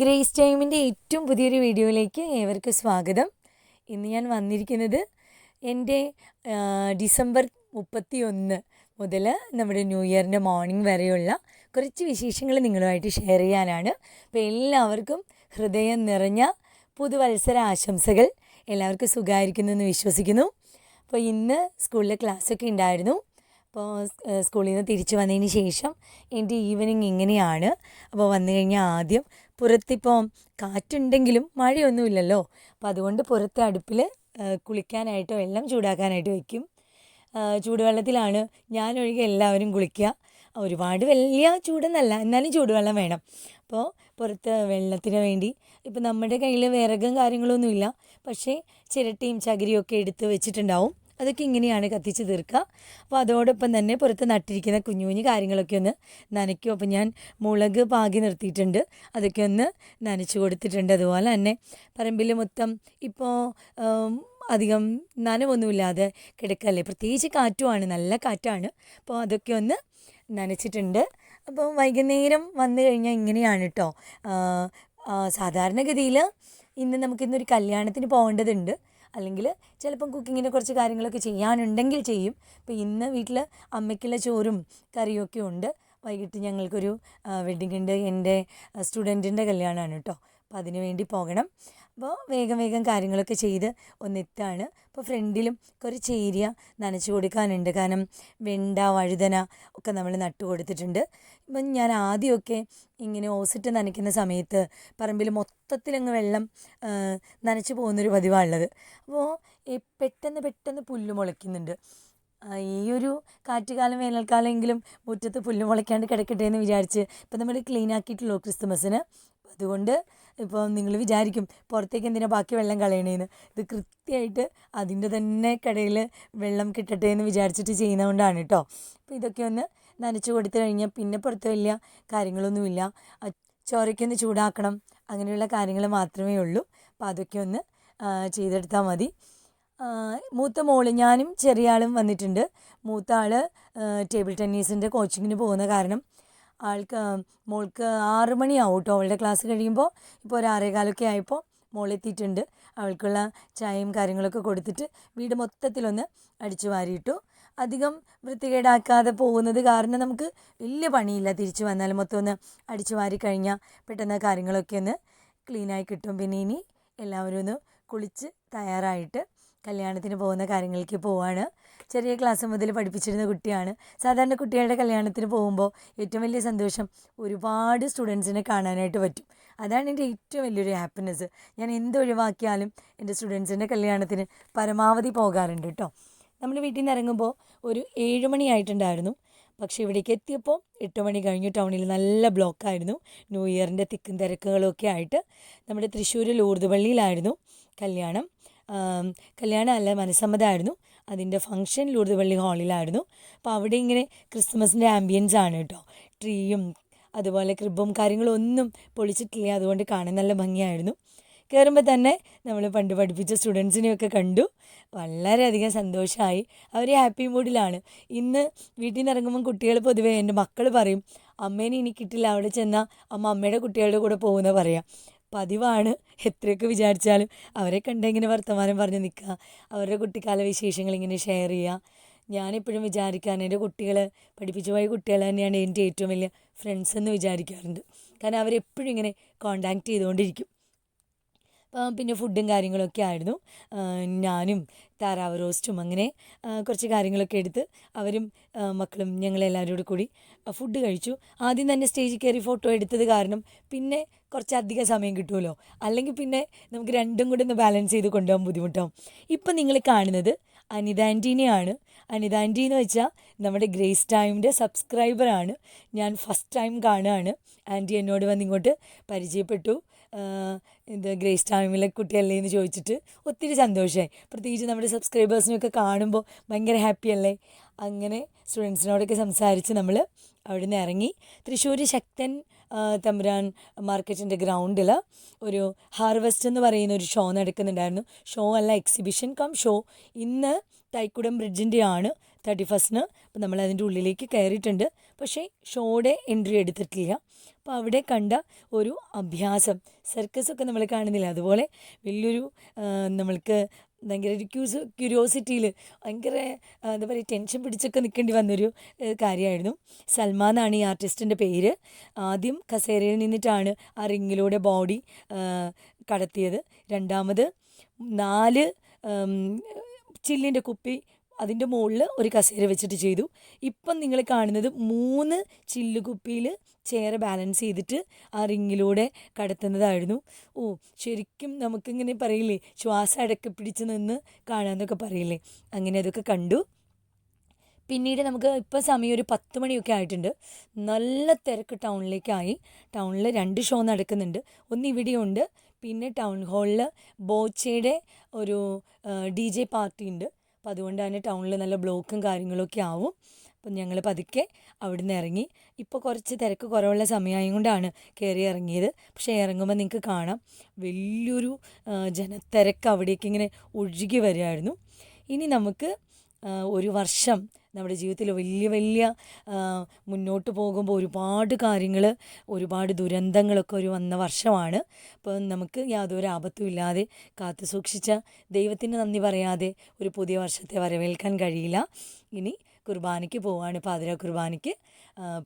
Grace ടൈമിന്റെ ഏറ്റവും പുതിയൊരു വീഡിയോയിലേക്ക് ഏവർക്കും സ്വാഗതം. ഇന്ന് ഞാൻ വന്നിരിക്കുന്നത് എന്റെ ഡിസംബർ മുപ്പത്തി ഒന്ന് മുതൽ നമ്മുടെ ന്യൂ ഇയറിന്റെ മോർണിംഗ് വരെയുള്ള കുറച്ച് വിശേഷങ്ങൾ നിങ്ങളുമായിട്ട് ഷെയർ ചെയ്യാനാണ്. അപ്പോൾ എല്ലാവർക്കും ഹൃദയം നിറഞ്ഞ പുതുവത്സര ആശംസകൾ. എല്ലാവർക്കും സുഖമായിരിക്കുന്നു എന്ന് വിശ്വസിക്കുന്നു. അപ്പോൾ ഇന്ന് സ്കൂളിലെ ക്ലാസ്സൊക്കെ ഉണ്ടായിരുന്നു. അപ്പോൾ സ്കൂളിൽ നിന്ന് തിരിച്ചു വന്നതിന് ശേഷം എന്റെ ഈവനിങ് ഇങ്ങനെയാണ്. അപ്പോൾ വന്നു കഴിഞ്ഞാൽ ആദ്യം പുറത്തിപ്പോൾ കാറ്റുണ്ടെങ്കിലും മഴയൊന്നുമില്ലല്ലോ. അപ്പോൾ അതുകൊണ്ട് പുറത്തെ അടുപ്പിൽ കുളിക്കാനായിട്ടോ എല്ലാം ചൂടാക്കാനായിട്ട് വയ്ക്കും. ചൂടുവെള്ളത്തിലാണ് ഞാനൊഴികെ എല്ലാവരും കുളിക്കുക. ഒരുപാട് വലിയ ചൂടെന്നല്ല എന്നാലും ചൂടുവെള്ളം വേണം. അപ്പോൾ പുറത്ത് വെള്ളത്തിന് വേണ്ടി ഇപ്പം നമ്മുടെ കയ്യിൽ വിറകും കാര്യങ്ങളൊന്നുമില്ല. പക്ഷേ ചിരട്ടയും ചകിരിയും ഒക്കെ എടുത്ത് വെച്ചിട്ടുണ്ടാവും. അതൊക്കെ ഇങ്ങനെയാണ് കത്തിച്ച് തീർക്കുക. അപ്പോൾ അതോടൊപ്പം തന്നെ പുറത്ത് നട്ടിരിക്കുന്ന കുഞ്ഞു കുഞ്ഞു കാര്യങ്ങളൊക്കെ ഒന്ന് നനയ്ക്കും. അപ്പോൾ ഞാൻ മുളക് പാകി നിർത്തിയിട്ടുണ്ട്. അതൊക്കെ ഒന്ന് നനച്ച് കൊടുത്തിട്ടുണ്ട്. അതുപോലെ തന്നെ പറമ്പിൽ മൊത്തം ഇപ്പോൾ അധികം നനവൊന്നുമില്ലാതെ കിടക്കല്ലേ. പ്രത്യേകിച്ച് കാറ്റുമാണ്. നല്ല കാറ്റാണ്. അപ്പോൾ അതൊക്കെ ഒന്ന് നനച്ചിട്ടുണ്ട്. അപ്പോൾ വൈകുന്നേരം വന്നു കഴിഞ്ഞാൽ ഇങ്ങനെയാണ് കേട്ടോ സാധാരണഗതിയിൽ ഇന്ന് നമുക്കിന്നൊരു കല്യാണത്തിന് പോകേണ്ടതുണ്ട്. അല്ലെങ്കിൽ ചിലപ്പം കുക്കിങ്ങിന്റെ കുറച്ച് കാര്യങ്ങളൊക്കെ ചെയ്യാനുണ്ടെങ്കിൽ ചെയ്യും. ഇപ്പോൾ ഇന്ന് വീട്ടിൽ അമ്മയ്ക്കുള്ള ചോറും കറിയൊക്കെ ഉണ്ട്. വൈകിട്ട് ഞങ്ങൾക്കൊരു വെഡ്ഡിങ് ഉണ്ട്. എന്റെ സ്റ്റുഡന്റിന്റെ കല്യാണമാണ് കേട്ടോ. അപ്പോൾ അതിന് വേണ്ടി പോകണം. അപ്പോൾ വേഗം വേഗം കാര്യങ്ങളൊക്കെ ചെയ്ത് ഒന്നെത്താണ്. അപ്പോൾ ഫ്രണ്ടിലും കുറച്ച് ഏരിയ നനച്ചു കൊടുക്കാനുണ്ട്. കാരണം വെണ്ട വഴുതന ഒക്കെ നമ്മൾ നട്ടു കൊടുത്തിട്ടുണ്ട്. ഇപ്പം ഞാൻ ആദ്യമൊക്കെ ഇങ്ങനെ ഓസിട്ട് നനയ്ക്കുന്ന സമയത്ത് പറമ്പിൽ മൊത്തത്തിലങ്ങ് വെള്ളം നനച്ചു പോകുന്നൊരു പതിവാണുള്ളത് അപ്പോൾ പെട്ടെന്ന് പെട്ടെന്ന് പുല്ല് മുളയ്ക്കുന്നുണ്ട്. ഈ ഒരു കാറ്റുകാലം വേനൽക്കാലമെങ്കിലും മുറ്റത്ത് പുല്ല് മുളയ്ക്കാണ്ട് കിടക്കട്ടെ എന്ന് വിചാരിച്ച് ഇപ്പം നമ്മൾ ക്ലീൻ ആക്കിയിട്ടുള്ളൂ ക്രിസ്മസിന് അപ്പം അതുകൊണ്ട് ഇപ്പോൾ നിങ്ങൾ വിചാരിക്കും പുറത്തേക്ക് എന്തിനാ ബാക്കി വെള്ളം കളയണേന്ന്. ഇത് കൃത്യമായിട്ട് അതിന്റെ തന്നെ കടയിൽ വെള്ളം കിട്ടട്ടെ എന്ന് വിചാരിച്ചിട്ട് ചെയ്യുന്നതുകൊണ്ടാണ് കേട്ടോ അപ്പോൾ ഇതൊക്കെ ഒന്ന് നനച്ച് കൊടുത്തു കഴിഞ്ഞാൽ പിന്നെ പുറത്ത് വലിയ കാര്യങ്ങളൊന്നുമില്ല. ചോരയ്ക്കൊന്ന് ചൂടാക്കണം. അങ്ങനെയുള്ള കാര്യങ്ങൾ മാത്രമേ ഉള്ളൂ. അപ്പോൾ അതൊക്കെ ഒന്ന് ചെയ്തെടുത്താൽ മതി. മൂത്ത മോൾ ഞാനും ചെറിയ ആളും വന്നിട്ടുണ്ട്. മൂത്ത ആൾ ടേബിൾ ടെന്നീസിന്റെ കോച്ചിങ്ങിന് പോകുന്ന കാരണം ആൾക്ക് മോൾക്ക് ആറ് മണിയാവും കേട്ടോ അവളുടെ ക്ലാസ് കഴിയുമ്പോൾ ഇപ്പോൾ ഒരു ആറേകാലൊക്കെ ആയപ്പോൾ മോളെത്തിയിട്ടുണ്ട് അവൾക്കുള്ള ചായയും കാര്യങ്ങളൊക്കെ കൊടുത്തിട്ട് വീട് മൊത്തത്തിലൊന്ന് അടിച്ചു വാരിയിട്ടു. അധികം വൃത്തികേടാക്കാതെ പോകുന്നത് കാരണം നമുക്ക് വലിയ പണിയില്ല തിരിച്ചു വന്നാൽ മൊത്തം ഒന്ന് അടിച്ചു വാരി കഴിഞ്ഞാൽ പെട്ടെന്ന് കാര്യങ്ങളൊക്കെ ഒന്ന് ക്ലീനായി കിട്ടും. പിന്നെ ഇനി എല്ലാവരും ഒന്ന് കുളിച്ച് തയ്യാറായിട്ട് കല്യാണത്തിന് പോകുന്ന കാര്യങ്ങൾക്ക് പോവാണ്. ചെറിയ ക്ലാസ് മുതൽ പഠിപ്പിച്ചിരുന്ന കുട്ടിയാണ്. സാധാരണ കുട്ടികളുടെ കല്യാണത്തിന് പോകുമ്പോൾ ഏറ്റവും വലിയ സന്തോഷം ഒരുപാട് സ്റ്റുഡൻസിനെ കാണാനായിട്ട് പറ്റും. അതാണ് എന്റെ ഏറ്റവും വലിയൊരു ഹാപ്പിനെസ് ഞാൻ എന്ത് ഒഴിവാക്കിയാലും എന്റെ സ്റ്റുഡൻസിന്റെ കല്യാണത്തിന് പരമാവധി പോകാറുണ്ട് കേട്ടോ. നമ്മൾ വീട്ടിൽ നിന്ന് ഇറങ്ങുമ്പോൾ ഒരു ഏഴ് മണിയായിട്ടുണ്ടായിരുന്നു പക്ഷേ ഇവിടേക്ക് എത്തിയപ്പോൾ എട്ട് മണി കഴിഞ്ഞു ടൗണിൽ നല്ല ബ്ലോക്കായിരുന്നു ന്യൂ ഇയറിന്റെ തിക്കും തിരക്കുകളൊക്കെ ആയിട്ട് നമ്മുടെ തൃശ്ശൂർ ലൂർദ് പള്ളിയിലായിരുന്നു കല്യാണം. കല്യാണം അല്ല മനസ്സമ്മതമായിരുന്നു. അതിന്റെ ഫംഗ്ഷൻ ലൂർദ് പള്ളി ഹാളിലായിരുന്നു അപ്പോൾ അവിടെ ഇങ്ങനെ ക്രിസ്മസിന്റെ ആംബിയൻസ് ആണ് കേട്ടോ. ട്രീയും അതുപോലെ ക്രിബും കാര്യങ്ങളും ഒന്നും പൊളിച്ചിട്ടില്ല. അതുകൊണ്ട് കാണാൻ നല്ല ഭംഗിയായിരുന്നു. കയറുമ്പോൾ തന്നെ നമ്മൾ പണ്ട് പഠിപ്പിച്ച സ്റ്റുഡൻസിനെയൊക്കെ കണ്ടു. വളരെയധികം സന്തോഷമായി അവർ ഹാപ്പി മൂഡിലാണ് ഇന്ന് വീട്ടിൽ നിന്ന് ഇറങ്ങുമ്പോൾ കുട്ടികൾ പൊതുവേ എന്റെ മക്കൾ പറയും അമ്മേനെ ഇനി കിട്ടില്ല. അവിടെ ചെന്നാൽ അമ്മ അമ്മയുടെ കുട്ടികളുടെ കൂടെ പോകുന്ന പറയാം. പതിവാണ്. എത്രയൊക്കെ വിചാരിച്ചാലും അവരെ കണ്ട് ഇങ്ങനെ വർത്തമാനം പറഞ്ഞ് നിൽക്കുക അവരുടെ കുട്ടിക്കാല വിശേഷങ്ങൾ ഇങ്ങനെ ഷെയർ ചെയ്യുക. ഞാനെപ്പോഴും വിചാരിക്കാൻ എന്റെ കുട്ടികൾ പഠിപ്പിച്ചു പോയ കുട്ടികൾ തന്നെയാണ് എന്റെ ഏറ്റവും വലിയ ഫ്രണ്ട്സ് എന്ന് വിചാരിക്കാറുണ്ട്. കാരണം അവരെപ്പോഴും ഇങ്ങനെ കോണ്ടാക്ട് ചെയ്തുകൊണ്ടിരിക്കും. പിന്നെ ഫുഡും കാര്യങ്ങളൊക്കെ ആയിരുന്നു. ഞാനും താറാവ് റോസ്റ്റും അങ്ങനെ കുറച്ച് കാര്യങ്ങളൊക്കെ എടുത്ത് അവരും മക്കളും ഞങ്ങളെല്ലാവരും കൂടി ഫുഡ് കഴിച്ചു. ആദ്യം തന്നെ സ്റ്റേജിൽ കയറി ഫോട്ടോ എടുത്തത് കാരണം പിന്നെ കുറച്ചധികം സമയം കിട്ടുമല്ലോ. അല്ലെങ്കിൽ പിന്നെ നമുക്ക് രണ്ടും കൂടെ ഒന്ന് ബാലൻസ് ചെയ്ത് കൊണ്ടുപോകാൻ ബുദ്ധിമുട്ടാവും. ഇപ്പം നിങ്ങൾ കാണുന്നത് അനിത ആന്റീനെയാണ് അനിത ആന്റി എന്ന് വെച്ചാൽ നമ്മുടെ ഗ്രേസ് ടൈമിന്റെ സബ്സ്ക്രൈബറാണ് ഞാൻ ഫസ്റ്റ് ടൈം കാണുകയാണ്. ആന്റി എന്നോട് വന്ന് ഇങ്ങോട്ട് പരിചയപ്പെട്ടു. ഇത് ഗ്രേസ് ടൈമിലെ കുട്ടിയല്ലേ എന്ന് ചോദിച്ചിട്ട് ഒത്തിരി സന്തോഷമായി പ്രത്യേകിച്ച് നമ്മുടെ സബ്സ്ക്രൈബേഴ്സിനൊക്കെ കാണുമ്പോൾ ഭയങ്കര ഹാപ്പിയല്ലേ അങ്ങനെ സ്റ്റുഡൻസിനോടൊക്കെ സംസാരിച്ച് നമ്മൾ അവിടെ നിന്ന് ഇറങ്ങി. തൃശ്ശൂർ ശക്തൻ തമ്പുരാൻ മാർക്കറ്റിന്റെ ഗ്രൗണ്ടിൽ ഒരു ഹാർവെസ്റ്റ് എന്ന് പറയുന്ന ഒരു ഷോ നടക്കുന്നുണ്ടായിരുന്നു. ഷോ അല്ല എക്സിബിഷൻ കം ഷോ ഇന്ന് തൈക്കുടം ബ്രിഡ്ജിന്റെ ആണ് തേർട്ടി ഫസ്റ്റിന്. അപ്പോൾ നമ്മൾ അതിന്റെ ഉള്ളിലേക്ക് കയറിയിട്ടുണ്ട്. പക്ഷേ ഷോയുടെ എൻട്രി എടുത്തിട്ടില്ല. അപ്പോൾ അവിടെ കണ്ട ഒരു അഭ്യാസം സർക്കസൊക്കെ നമ്മൾ കാണുന്നില്ല. അതുപോലെ വലിയൊരു നമ്മൾക്ക് ഭയങ്കര ഒരു ക്യൂസ് ക്യൂരിയോസിറ്റിയിൽ ഭയങ്കര എന്താ പറയുക ടെൻഷൻ പിടിച്ചൊക്കെ നിൽക്കേണ്ടി വന്നൊരു കാര്യമായിരുന്നു. സൽമാൻ എന്നാണ് ഈ ആർട്ടിസ്റ്റിന്റെ പേര്. ആദ്യം കസേരയിൽ നിന്നിട്ടാണ് ആ റിങ്ങിലൂടെ ബോഡി കടത്തിയത്. രണ്ടാമത് നാല് ചില്ലിന്റെ കുപ്പി അതിന്റെ മുകളിൽ ഒരു കസേര വെച്ചിട്ട് ചെയ്തു. ഇപ്പം നിങ്ങൾ കാണുന്നത് മൂന്ന് ചില്ലുകുപ്പിയിൽ ചേര ബാലൻസ് ചെയ്തിട്ട് ആ റിങ്ങിലൂടെ കടത്തുന്നതായിരുന്നു. ഓ ശരിക്കും നമുക്കിങ്ങനെ പറയില്ലേ ശ്വാസം അടക്കി പിടിച്ച് നിന്ന് കാണാമെന്നൊക്കെ പറയില്ലേ? അങ്ങനെ അതൊക്കെ കണ്ടു. പിന്നീട് നമുക്ക് ഇപ്പോൾ സമയം ഒരു പത്ത് മണിയൊക്കെ ആയിട്ടുണ്ട്. നല്ല തിരക്ക് ടൗണിലേക്കായി. ടൗണിൽ രണ്ട് ഷോ നടക്കുന്നുണ്ട്. ഒന്ന് ഇവിടെയുണ്ട്. പിന്നെ ടൗൺ ഹാളിൽ ബോച്ചയുടെ ഒരു ഡി ജെ പാർട്ടി ഉണ്ട് അപ്പോൾ അതുകൊണ്ട് തന്നെ ടൗണിൽ നല്ല ബ്ലോക്കും കാര്യങ്ങളൊക്കെ ആവും. അപ്പം ഞങ്ങൾ പതുക്കെ അവിടെ നിന്ന് ഇറങ്ങി. ഇപ്പോൾ കുറച്ച് തിരക്ക് കുറവുള്ള സമയമായത് കൊണ്ടാണ് കയറി ഇറങ്ങിയത്. പക്ഷേ ഇറങ്ങുമ്പോൾ നിങ്ങൾക്ക് കാണാം. വലിയൊരു ജനത്തിരക്ക് അവിടേക്ക് ഇങ്ങനെ ഒഴുകി വരികയായിരുന്നു. ഇനി നമുക്ക് ഒരു വർഷം നമ്മുടെ ജീവിതത്തിൽ വലിയ വലിയ മുന്നോട്ട് പോകുമ്പോൾ ഒരുപാട് കാര്യങ്ങൾ ഒരുപാട് ദുരന്തങ്ങളൊക്കെ ഒരു വന്ന വർഷമാണ്. അപ്പോൾ നമുക്ക് യാതൊരു ആപത്തും ഇല്ലാതെ കാത്തു സൂക്ഷിച്ച ദൈവത്തിന് നന്ദി പറയാതെ ഒരു പുതിയ വർഷത്തെ വരവേൽക്കാൻ കഴിയില്ല. ഇനി കുർബാനയ്ക്ക് പോവാണ്. പാതിര കുർബാനയ്ക്ക്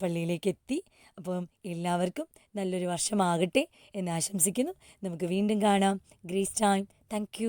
പള്ളിയിലേക്ക് എത്തി. അപ്പം എല്ലാവർക്കും നല്ലൊരു വർഷമാകട്ടെ എന്ന് ആശംസിക്കുന്നു. നമുക്ക് വീണ്ടും കാണാം. Grace time. താങ്ക്